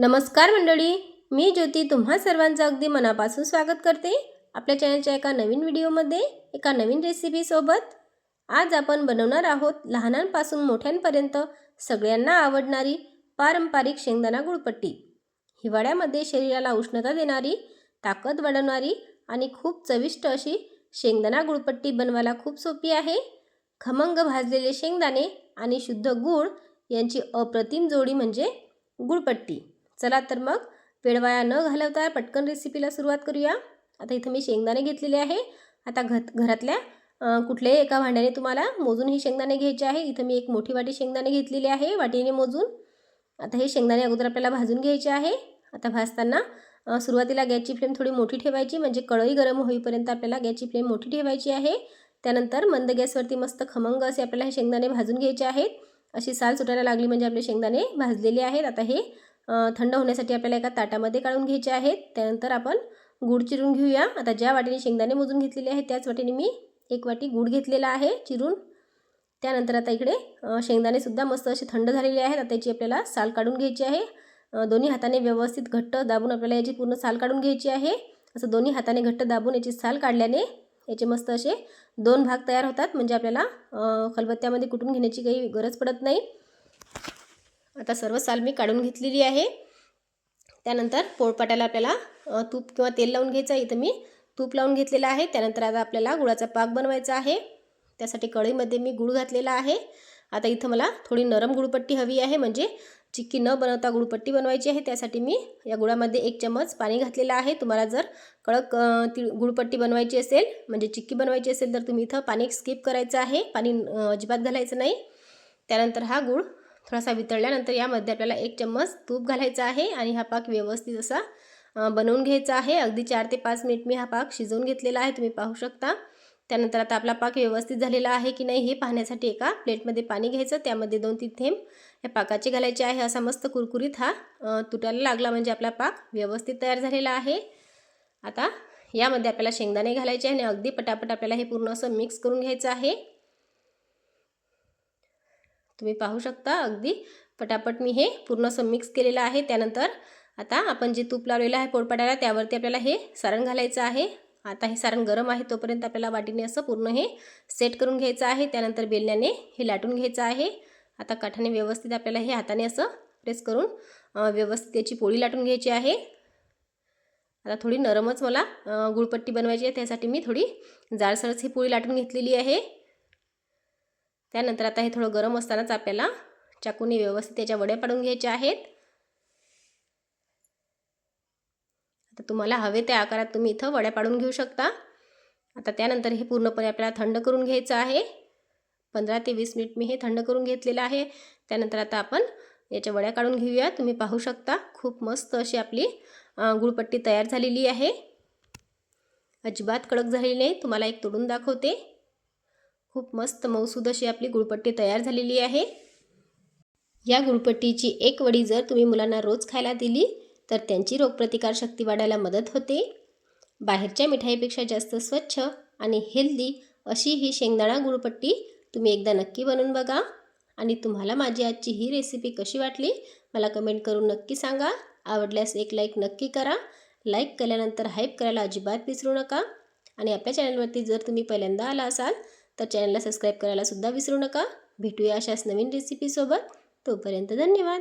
नमस्कार मंडळी मी ज्योती तुम्हा सर्वांचं अगदी मनापासून स्वागत करते. आपल्या चॅनलच्या एका नवीन व्हिडिओमध्ये एका नवीन रेसिपीसोबत आज आपण बनवणार आहोत लहानांपासून मोठ्यांपर्यंत सगळ्यांना आवडणारी पारंपरिक शेंगदाणा गुळपट्टी. हिवाळ्यामध्ये शरीराला उष्णता देणारी ताकद वाढवणारी आणि खूप चविष्ट अशी शेंगदाणा गुळपट्टी बनवायला खूप सोपी आहे. खमंग भाजलेले शेंगदाणे आणि शुद्ध गूळ यांची अप्रतिम जोडी म्हणजे गुळपट्टी. चला तर मग वेळ वाया न घालवता पटकन रेसिपीला सुरुवात करूया. आता इथं मी शेंगदाणे घेतलेले आहे. आता घत घरातल्या कुठल्याही एका भांड्याने तुम्हाला मोजून ही शेंगदाणे घ्यायचे आहे. इथं मी एक मोठी वाटी शेंगदाणे घेतलेली आहे वाटीने मोजून. आता हे शेंगदाणे अगोदर आपल्याला भाजून घ्यायचे आहे. आता भाजताना सुरुवातीला गॅसची फ्लेम थोडी मोठी ठेवायची म्हणजे कळई गरम होईपर्यंत आपल्याला गॅसची फ्लेम मोठी ठेवायची आहे. त्यानंतर मंद गॅसवरती मस्त खमंग असे आपल्याला हे शेंगदाणे भाजून घ्यायचे आहेत. अशी साल सुटायला लागली म्हणजे आपले शेंगदाणे भाजलेले आहेत. आता हे थंड होण्यासाठी आपल्याला एका ताटामध्ये काढून घ्यायचे आहेत. त्यानंतर आपण गूळ चिरून घेऊया. आता ज्या वाटीने शेंगदाणे मोजून घेतलेले आहेत त्याच वाटीने मी एक वाटी गूळ घेतलेला आहे चिरून. त्यानंतर आता इकडे शेंगदाणेसुद्धा मस्त असे थंड झालेले आहेत. आता याची आपल्याला साल काढून घ्यायची आहे. दोन्ही हाताने व्यवस्थित घट्ट दाबून आपल्याला याची पूर्ण साल काढून घ्यायची आहे. असं दोन्ही हाताने घट्ट दाबून याची साल काढल्याने याचे मस्त असे दोन भाग तयार होतात. म्हणजे आपल्याला खलबत्त्यामध्ये कुटून घेण्याची काही गरज पडत नाही. आता सर्व साल मी काढून घेतलेली आहे. त्यानंतर पोळपाट्याला आपल्याला तूप किंवा तेल लावून घ्यायचं आहे. इथं मी तूप लावून घेतलेलं आहे. त्यानंतर आता आपल्याला गुळाचा पाक बनवायचा आहे. त्यासाठी कढईमध्ये मी गुळ घातलेला आहे. आता इथं मला थोडी नरम गुळपट्टी हवी आहे. म्हणजे चिक्की न बनवता गुळपट्टी बनवायची आहे. त्यासाठी मी या गुळामध्ये एक चमच पाणी घातलेलं आहे. तुम्हाला जर कडक ती गुळपट्टी बनवायची असेल म्हणजे चिक्की बनवायची असेल तर तुम्ही इथं पाणी स्किप करायचं आहे. पाणी अजिबात घालायचं नाही. त्यानंतर हा गुळ थोडासा वितळल्यानंतर यामध्ये आपल्याला एक चम्मच तूप घालायचा आहे आणि हा पाक व्यवस्थित असा बनवून घ्यायचा आहे. अगदी चार ते पाच मिनिट मी हा पाक शिजवून घेतलेला आहे तुम्ही पाहू शकता. त्यानंतर आता आपला पाक व्यवस्थित झालेला आहे की नाही हे पाहण्यासाठी एका प्लेटमध्ये पाणी घ्यायचं. त्यामध्ये दोन तीन थेंब या पाकाचे घालायचे आहे. असा मस्त कुरकुरीत हा तुटायला लागला म्हणजे आपला पाक व्यवस्थित तयार झालेला आहे. आता यामध्ये आपल्याला शेंगदाणे घालायचे आहे आणि अगदी पटापट आपल्याला हे पूर्ण असं मिक्स करून घ्यायचं आहे. तुम्ही पाहू शकता अगदी. पटापट मी हे पूर्ण असं मिक्स केलेलं आहे. त्यानंतर आता आपण जे तूप लावलेलं आहे पोळपाट्याला त्यावरती आपल्याला हे सारण घालायचं आहे. आता हे सारण गरम आहे तोपर्यंत आपल्याला वाटीने असं पूर्ण हे सेट करून घ्यायचं आहे. त्यानंतर बेलण्याने हे लाटून घ्यायचं आहे. आता काठाने व्यवस्थित आपल्याला हे हाताने असं प्रेस करून व्यवस्थित त्याची पोळी लाटून घ्यायची आहे. आता थोडी नरमच मला गुळपट्टी बनवायची आहे. त्यासाठी मी थोडी जाडसरच ही पोळी लाटून घेतलेली आहे. त्यानंतर आता हे थोडं गरम असतानाच आपल्याला चाकूने व्यवस्थित त्याच्या वड्या पाडून घ्यायच्या आहेत. आता तुम्हाला हवे त्या आकारात तुम्ही इथं वड्या पाडून घेऊ शकता. आता त्यानंतर हे पूर्णपणे आपल्याला थंड करून घ्यायचं आहे. पंधरा ते वीस मिनिट मी हे थंड करून घेतलेलं आहे. त्यानंतर आता आपण याच्या वड्या काढून घेऊया. तुम्ही पाहू शकता खूप मस्त अशी आपली गुळपट्टी तयार झालेली आहे. अजिबात कडक झालेली नाही. तुम्हाला एक तोडून दाखवते. खूप मस्त मऊसूद अशी आपली गुळपट्टी तयार झालेली आहे. या गुळपट्टीची एक वडी जर तुम्ही मुलांना रोज खायला दिली तर त्यांची रोगप्रतिकारशक्ती वाढायला मदत होते. बाहेरच्या मिठाईपेक्षा जास्त स्वच्छ आणि हेल्दी अशी ही शेंगदाणा गुळपट्टी तुम्ही एकदा नक्की बनवून बघा. आणि तुम्हाला माझी आजची ही रेसिपी कशी वाटली मला कमेंट करून नक्की सांगा. आवडल्यास एक लाईक नक्की करा. लाईक केल्यानंतर हाईप करायला अजिबात विसरू नका. आणि आपल्या चॅनलवरती जर तुम्ही पहिल्यांदा आला असाल तर चॅनलला सबस्क्राईब करायला सुद्धा विसरू नका. भेटूया अशाच नवीन रेसिपीसोबत तोपर्यंत धन्यवाद.